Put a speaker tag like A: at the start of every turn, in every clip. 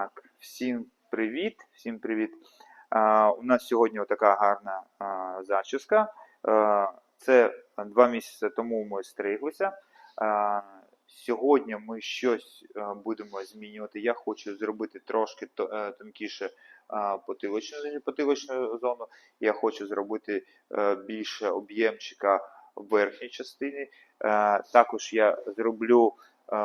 A: Так, всім привіт. Всім привіт. А, у нас сьогодні така гарна а, зачіска. А, це два місяці тому ми стриглися. А, сьогодні ми щось а, будемо змінювати. Я хочу зробити трошки е, тонкіше а, потилочну, потилочну зону. Я хочу зробити е, більше об'ємчика в верхній частині. Е, також я зроблю е,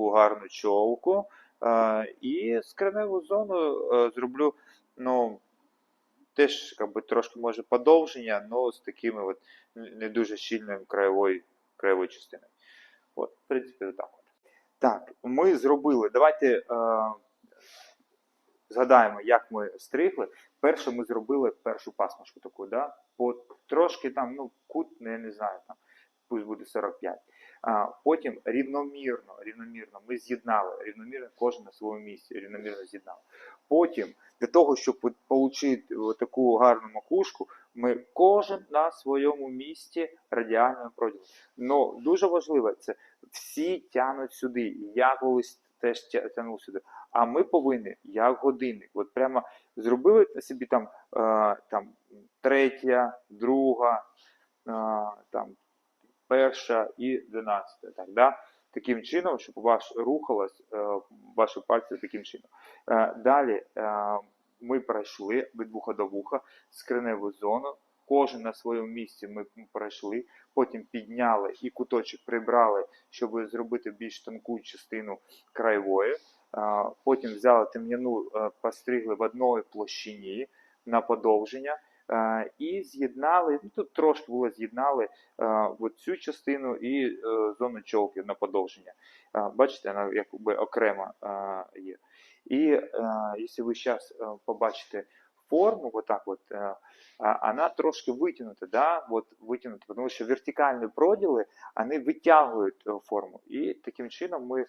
A: таку гарну чолку. Е, і скриневу зону е, зроблю, ну, теж би, трошки може подовження, але з такими от не дуже щільною краєвою, краєвою частиною. От, в принципі, отак от. Так, ми зробили. Давайте е, згадаємо, як ми стригли. Перше ми зробили першу пасмушку таку, да? по трошки там, ну, кут, не, не знаю, там, пусть буде 45. А, потім рівномірно, рівномірно ми з'єднали, рівномірно кожен на своєму місці, рівномірно з'єднали. Потім, для того, щоб отримати таку гарну макушку, ми кожен на своєму місці радіальною проділом. Ну, дуже важливо, це всі тянуть сюди. Я колись теж тягнув сюди. А ми повинні, як годинник, от прямо зробили собі там, е, там третя, друга, е, там перша і дванадцята. Так, да? Таким чином, щоб у вас рухалось е, ваші пальці таким чином. Е, далі е, ми пройшли від вуха до вуха скриневу зону. Кожен на своєму місці ми пройшли, потім підняли і куточок прибрали, щоб зробити більш тонку частину краєвої. Потім взяли тем'яну, постригли в одній площині на подовження. Е, І з'єднали, ну тут трошки було з'єднали е, цю частину і е, зону чолки на подовження. Бачите, вона якби окремо є. І якщо ви зараз побачите форму, вот так вот, е, а- трошки вытянута, да, вот вытянута, потому що вертикальні проділи, вони витягують форму. І таким чином ми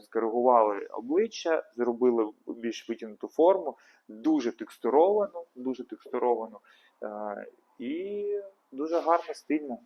A: скоригували обличчя, зробили більш витягнуту форму, дуже текстуровану, дуже текстуровану е, і дуже гарно, стильно.